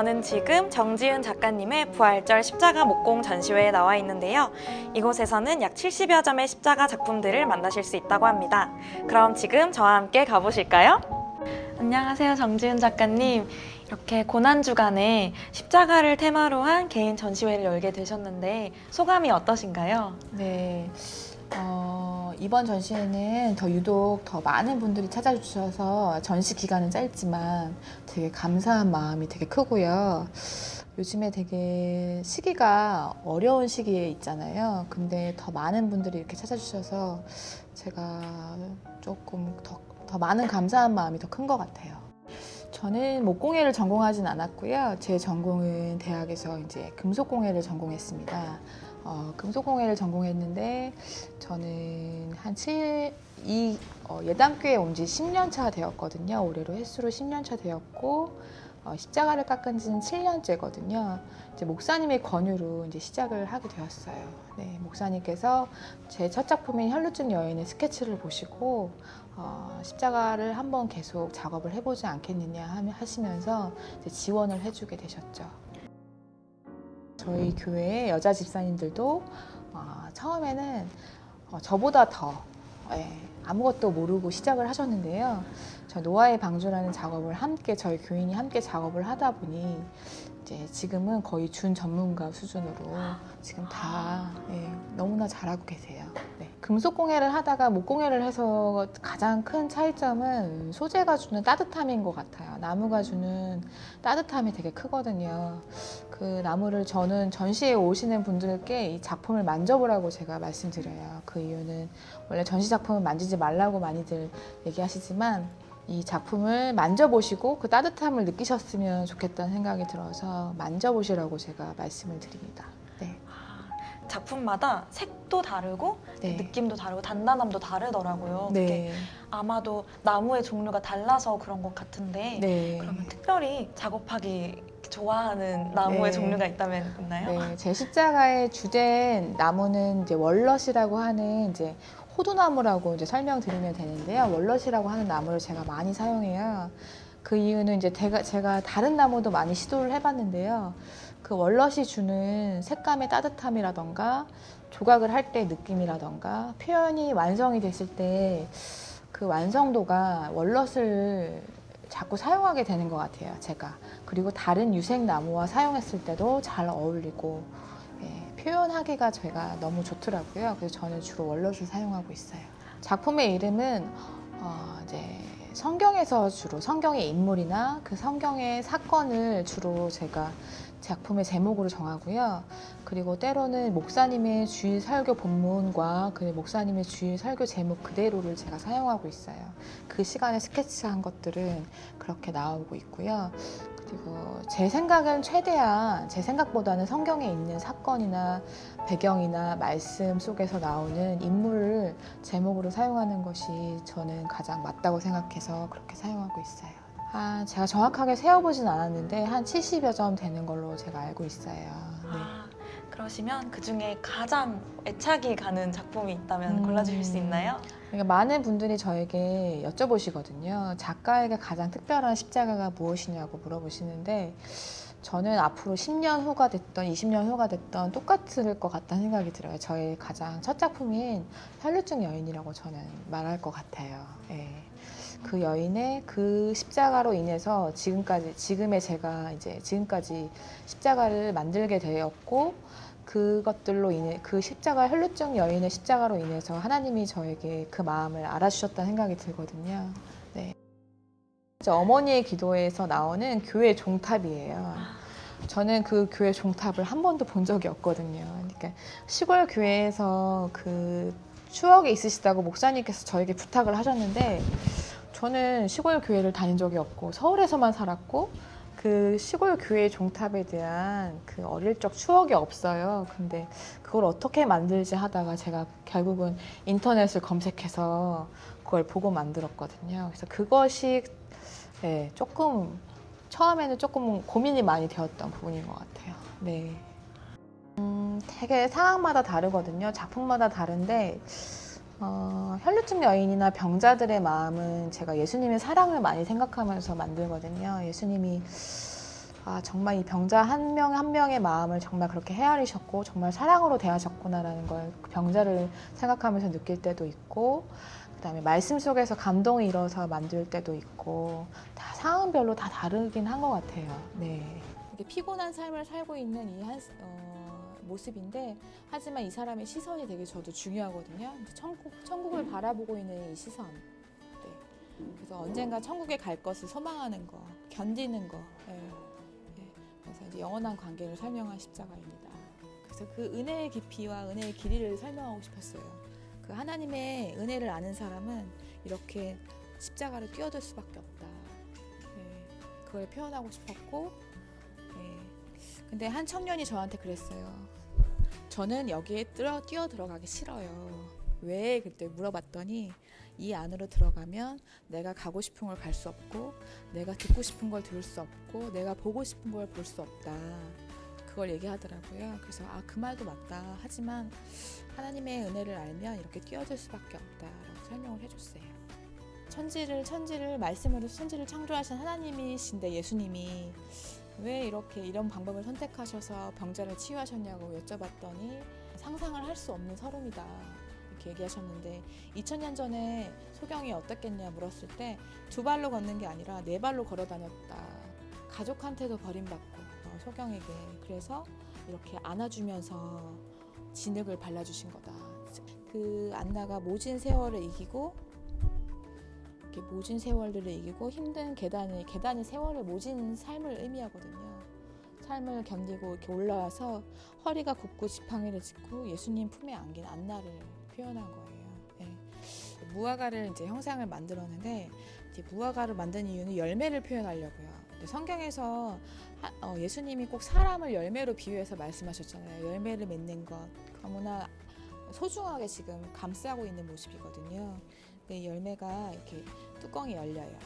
저는 지금 정지은 작가님의 부활절 십자가 목공 전시회에 나와 있는데요. 이곳에서는 약 70여 점의 십자가 작품들을 만나실 수 있다고 합니다. 그럼 지금 저와 함께 가보실까요? 안녕하세요, 정지은 작가님. 이렇게 고난주간에 십자가를 테마로 한 개인 전시회를 열게 되셨는데 소감이 어떠신가요? 네. 어, 이번 전시회는 더 유독 더 많은 분들이 찾아주셔서 전시 기간은 짧지만 되게 감사한 마음이 되게 크고요. 요즘에 되게 시기가 어려운 시기에 있잖아요. 근데 더 많은 분들이 이렇게 찾아주셔서 제가 조금 더, 더 많은 감사한 마음이 더 큰 것 같아요. 저는 목공예를 전공하진 않았고요. 제 전공은 대학에서 이제 금속공예를 전공했습니다. 어, 금속공예를 전공했는데 저는 한 7, 이 어, 예담교에 온 지 10년 차 되었거든요. 올해로 횟수로 10년 차 되었고 어, 십자가를 깎은 지는 7년째거든요. 이제 목사님의 권유로 이제 시작을 하게 되었어요. 네, 목사님께서 제 첫 작품인 혈루증 여인의 스케치를 보시고 어, 십자가를 한번 계속 작업을 해보지 않겠느냐 하시면서 지원을 해주게 되셨죠. 저희 교회의 여자 집사님들도 어, 처음에는 어, 저보다 더 예, 아무것도 모르고 시작을 하셨는데요. 저 노아의 방주라는 작업을 함께 저희 교인이 함께 작업을 하다 보니 이제 지금은 거의 준 전문가 수준으로 지금 다 예, 너무나 잘하고 계세요. 네. 금속 공예를 하다가 목 공예를 해서 가장 큰 차이점은 소재가 주는 따뜻함인 것 같아요. 나무가 주는 따뜻함이 되게 크거든요. 그 나무를 저는 전시에 오시는 분들께 이 작품을 만져보라고 제가 말씀드려요. 그 이유는 원래 전시 작품은 만지지 말라고 많이들 얘기하시지만 이 작품을 만져보시고 그 따뜻함을 느끼셨으면 좋겠다는 생각이 들어서 만져보시라고 제가 말씀을 드립니다. 네. 작품마다 색도 다르고 네. 느낌도 다르고 단단함도 다르더라고요. 그게 네. 아마도 나무의 종류가 달라서 그런 것 같은데 네. 그러면 특별히 작업하기 좋아하는 나무의 네. 종류가 있다면 있나요? 네, 제 십자가의 주된 나무는 이제 월넛이라고 하는 이제 호두나무라고 이제 설명드리면 되는데요. 월넛이라고 하는 나무를 제가 많이 사용해요. 그 이유는 이제 제가, 제가 다른 나무도 많이 시도를 해봤는데요. 그 월넛이 주는 색감의 따뜻함이라던가 조각을 할 때 느낌이라던가 표현이 완성이 됐을 때 그 완성도가 월넛을 자꾸 사용하게 되는 것 같아요. 제가. 그리고 다른 유색 나무와 사용했을 때도 잘 어울리고 예, 표현하기가 제가 너무 좋더라고요. 그래서 저는 주로 월넛을 사용하고 있어요. 작품의 이름은 어, 이제 성경에서 주로 성경의 인물이나 그 성경의 사건을 주로 제가 작품의 제목으로 정하고요. 그리고 때로는 목사님의 주일 설교 본문과 그 목사님의 주일 설교 제목 그대로를 제가 사용하고 있어요. 그 시간에 스케치한 것들은 그렇게 나오고 있고요. 그리고 제 생각은 최대한 제 생각보다는 성경에 있는 사건이나 배경이나 말씀 속에서 나오는 인물을 제목으로 사용하는 것이 저는 가장 맞다고 생각해서 그렇게 사용하고 있어요. 아, 제가 정확하게 세어보진 않았는데 한 70여 점 되는 걸로 제가 알고 있어요. 네. 아, 그러시면 그 중에 가장 애착이 가는 작품이 있다면 음. 골라주실 수 있나요? 그러니까 많은 분들이 저에게 여쭤보시거든요. 작가에게 가장 특별한 십자가가 무엇이냐고 물어보시는데 저는 앞으로 10년 후가 됐던 20년 후가 됐던 똑같을 것 같다는 생각이 들어요. 저의 가장 첫 작품인 혈루증 여인이라고 저는 말할 것 같아요. 예. 그 여인의 그 십자가로 인해서 지금까지 지금의 제가 이제 지금까지 십자가를 만들게 되었고 그것들로 인해 그 십자가 혈루증 여인의 십자가로 인해서 하나님이 저에게 그 마음을 알아주셨다는 생각이 들거든요. 네. 어머니의 기도에서 나오는 교회 종탑이에요. 저는 그 교회 종탑을 한 번도 본 적이 없거든요. 그러니까 시골 교회에서 그 추억이 있으시다고 목사님께서 저에게 부탁을 하셨는데 저는 시골 교회를 다닌 적이 없고 서울에서만 살았고 그 시골 교회 종탑에 대한 그 어릴 적 추억이 없어요. 근데 그걸 어떻게 만들지 하다가 제가 결국은 인터넷을 검색해서 그걸 보고 만들었거든요. 그래서 그것이 네, 조금 처음에는 조금 고민이 많이 되었던 부분인 것 같아요. 네. 음, 되게 상황마다 다르거든요. 작품마다 다른데 어, 혈루증 여인이나 병자들의 마음은 제가 예수님의 사랑을 많이 생각하면서 만들거든요. 예수님이 아, 정말 이 병자 한 명 한 명의 마음을 정말 그렇게 헤아리셨고 정말 사랑으로 대하셨구나라는 걸그 병자를 생각하면서 느낄 때도 있고 그다음에 말씀 속에서 감동이 일어서 만들 때도 있고 다 상황별로 다 다르긴 한 것 같아요. 네. 이게 피곤한 삶을 살고 있는 이 한 어, 모습인데 하지만 이 사람의 시선이 되게 저도 중요하거든요. 천국 천국을 바라보고 있는 이 시선. 네. 그래서 언젠가 천국에 갈 것을 소망하는 거, 견디는 거. 예. 예. 그래서 이제 영원한 관계를 설명한 십자가입니다. 그래서 그 은혜의 깊이와 은혜의 길이를 설명하고 싶었어요. 그 하나님의 은혜를 아는 사람은 이렇게 십자가를 뛰어들 수밖에 없다. 예. 그걸 표현하고 싶었고, 예. 근데 한 청년이 저한테 그랬어요. 저는 여기에 뛰어, 뛰어 들어가기 싫어요. 왜 그때 물어봤더니 이 안으로 들어가면 내가 가고 싶은 걸 갈 수 없고 내가 듣고 싶은 걸 들을 수 없고 내가 보고 싶은 걸 볼 수 없다. 그걸 얘기하더라고요. 그래서 아 그 말도 맞다. 하지만 하나님의 은혜를 알면 이렇게 뛰어들 수밖에 없다라고 설명을 해줬어요. 천지를 천지를 말씀으로 천지를 창조하신 하나님이신데 예수님이 왜 이렇게 이런 방법을 선택하셔서 병자를 치유하셨냐고 여쭤봤더니 상상을 할 수 없는 서름이다. 이렇게 얘기하셨는데 2000년 전에 소경이 어떻겠냐 물었을 때 두 발로 걷는 게 아니라 네 발로 걸어 다녔다. 가족한테도 버림받고 어, 소경에게 그래서 이렇게 안아주면서 진흙을 발라주신 거다. 그 안나가 모진 세월을 이기고 이렇게 모진 세월들을 이기고 힘든 계단을 계단이 세월의 모진 삶을 의미하거든요. 삶을 견디고 이렇게 올라와서 허리가 굽고 지팡이를 짚고 예수님 품에 안긴 안나를 표현한 거예요. 예. 무화과를 이제 형상을 만들었는데 이제 무화과를 만든 이유는 열매를 표현하려고요. 성경에서 하- 어, 예수님이 꼭 사람을 열매로 비유해서 말씀하셨잖아요. 열매를 맺는 것 너무나 소중하게 지금 감싸고 있는 모습이거든요. 그 열매가 이렇게 뚜껑이 열려요.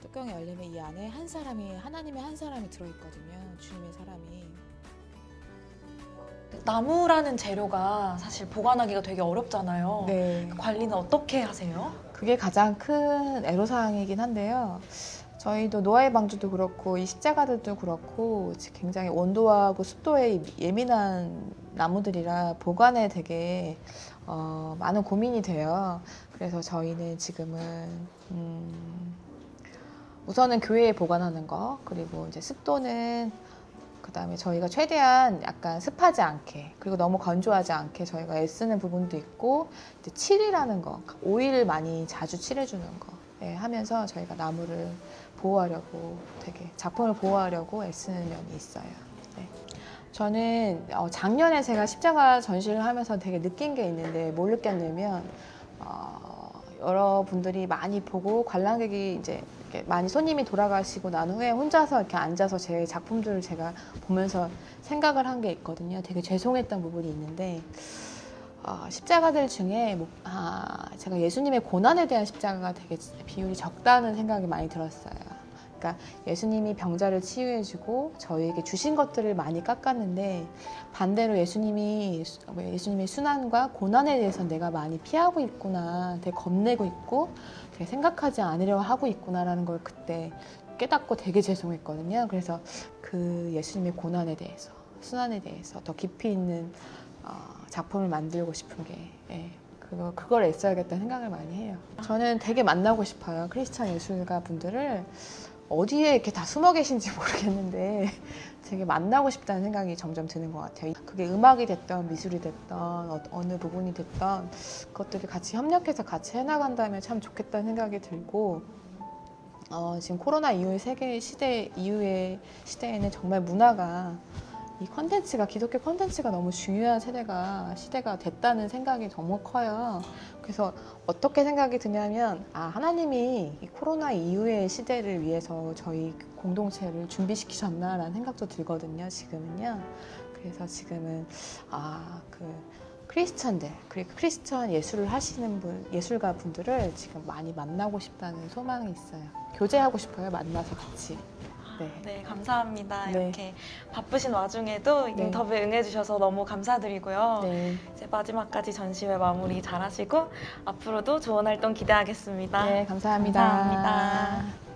뚜껑이 열리면 이 안에 한 사람이 하나님의 한 사람이 들어있거든요. 주님의 사람이. 나무라는 재료가 사실 보관하기가 되게 어렵잖아요. 네. 관리는 어떻게 하세요? 그게 가장 큰 애로사항이긴 한데요. 저희도 노아의 방주도 그렇고 이 십자가들도 그렇고 굉장히 온도하고 습도에 예민한 나무들이라 보관에 되게 어, 많은 고민이 돼요. 그래서 저희는 지금은 음, 우선은 교회에 보관하는 거 그리고 이제 습도는 그다음에 저희가 최대한 약간 습하지 않게 그리고 너무 건조하지 않게 저희가 애쓰는 부분도 있고 이제 칠이라는 거 오일을 많이 자주 칠해주는 거 예, 하면서 저희가 나무를 보호하려고 되게 작품을 보호하려고 애쓰는 면이 있어요. 네. 저는 어, 작년에 제가 십자가 전시를 하면서 되게 느낀 게 있는데 뭘 느꼈냐면 어, 여러분들이 많이 보고 관람객이 이제 많이 손님이 돌아가시고 난 후에 혼자서 이렇게 앉아서 제 작품들을 제가 보면서 생각을 한 게 있거든요. 되게 죄송했던 부분이 있는데 어, 십자가들 중에 뭐, 아, 제가 예수님의 고난에 대한 십자가가 되게 비율이 적다는 생각이 많이 들었어요. 그러니까 예수님이 병자를 치유해주고 저희에게 주신 것들을 많이 깎았는데 반대로 예수님이 예수님의 순환과 고난에 대해서 내가 많이 피하고 있구나, 되게 겁내고 있고, 되게 생각하지 않으려 하고 있구나라는 걸 그때 깨닫고 되게 죄송했거든요. 그래서 그 예수님의 고난에 대해서, 순환에 대해서 더 깊이 있는 어, 작품을 만들고 싶은 게 예, 그거 그걸 애써야겠다는 생각을 많이 해요. 저는 되게 만나고 싶어요. 크리스찬 예술가 분들을 어디에 이렇게 다 숨어 계신지 모르겠는데 되게 만나고 싶다는 생각이 점점 드는 것 같아요. 그게 음악이 됐던 미술이 됐던 어, 어느 부분이 됐던 그것들이 같이 협력해서 같이 해나간다면 참 좋겠다는 생각이 들고 어, 지금 코로나 이후의 세계 시대 이후의 시대에는 정말 문화가 이 컨텐츠가 기독교 컨텐츠가 너무 중요한 세대가 시대가 됐다는 생각이 너무 커요. 그래서 어떻게 생각이 드냐면 아 하나님이 이 코로나 이후의 시대를 위해서 저희 공동체를 준비시키셨나라는 생각도 들거든요. 지금은요. 그래서 지금은 아그 크리스천들 그리고 크리스천 예술을 하시는 분 예술가 분들을 지금 많이 만나고 싶다는 소망이 있어요. 교제하고 싶어요. 만나서 같이. 네. 네, 감사합니다. 네. 이렇게 바쁘신 와중에도 인터뷰에 네. 응해주셔서 너무 감사드리고요. 네. 이제 마지막까지 전시회 마무리 잘하시고 앞으로도 좋은 활동 기대하겠습니다. 네, 감사합니다. 감사합니다.